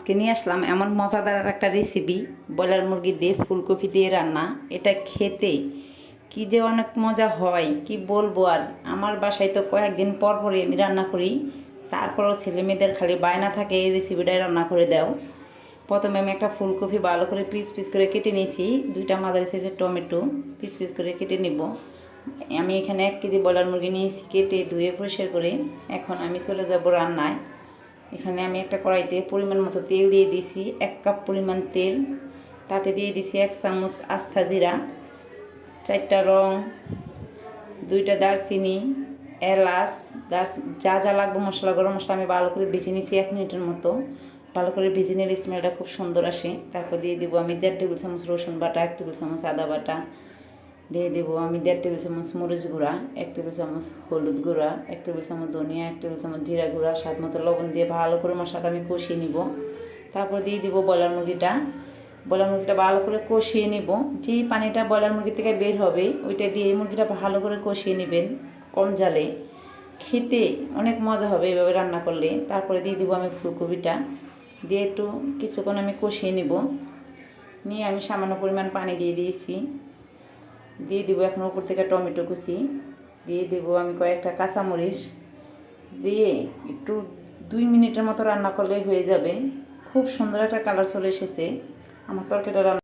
আজকে নিয়ে আসলাম এমন মজাদার একটা রেসিপি ব্রয়লার মুরগি দিয়ে ফুলকপি দিয়ে রান্না। এটা খেতে কি যে অনেক মজা হয়, কি বলব আর? আমার বাসায় তো কয়েকদিন পর পরই আমি রান্না করি, তারপরও ছেলে মেয়েদের খালি বায়না থাকে, এই রেসিপিটাই রান্না করে দাও। প্রথমে আমি একটা ফুলকপি ভালো করে পিস পিস করে কেটে নিয়েছি, দুইটা মাদারি সাইজের টমেটো পিস পিস করে কেটে নিব। আমি এখানে এক কেজি ব্রয়লার মুরগি নিয়েছি কেটে ধুয়ে পরিষ্কার করে, এখন আমি চলে যাব রান্নায়। এখানে আমি একটা কড়াইতে পরিমাণ মতো তেল দিয়ে দিয়েছি, এক কাপ পরিমাণ তেল। তাতে দিয়ে দিয়েছি এক চামচ আস্থা জিরা, চারটা রং, দুইটা দারচিনি, এলাচ দার যা যা লাগবে মশলা, গরম মশলা আমি ভালো করে ভেজে নিয়েছি এক মিনিটের মতো। ভালো করে ভেজে নিলে স্মেলটা খুব সুন্দর আসে। তারপর দিয়ে দেবো আমি দেড় টেবিল চামচ রসুন বাটা, এক টেবিল চামচ আদা বাটা দিয়ে দেবো আমি দেড় টেবিল চামচ মরিচ গুঁড়া, এক টেবিল চামচ হলুদ গুঁড়া, এক টেবিল চামচ ধনিয়া, এক টেবিল চামচ জিরা গুঁড়া, স্বাদ মতো লবণ দিয়ে ভালো করে মশলাটা আমি কষিয়ে নিব। তারপর দিয়ে দিব ব্রয়লার মুরগিটা। ব্রয়লার মুরগিটা ভালো করে কষিয়ে নিব। যেই পানিটা ব্রয়লার মুরগি থেকে বের হবে, ওইটা দিয়ে এই মুরগিটা ভালো করে কষিয়ে নেবেন কম জালে। খেতে অনেক মজা হবে এভাবে রান্না করলে। তারপরে দিয়ে দিব আমি ফুলকপিটা। দিয়ে একটু কিছুক্ষণ আমি কষিয়ে নিব। নিয়ে আমি সামান্য পরিমাণ পানি দিয়ে দিয়েছি। দিয়ে দেবো এখন উপর থেকে টমেটো কুচি। দিয়ে দেবো আমি কয়েকটা কাঁচামরিচ। দিয়ে একটু দুই মিনিটের মতো রান্না করলে হয়ে যাবে। খুব সুন্দর একটা কালার চলে এসেছে। আমার তরকারিটা রান্না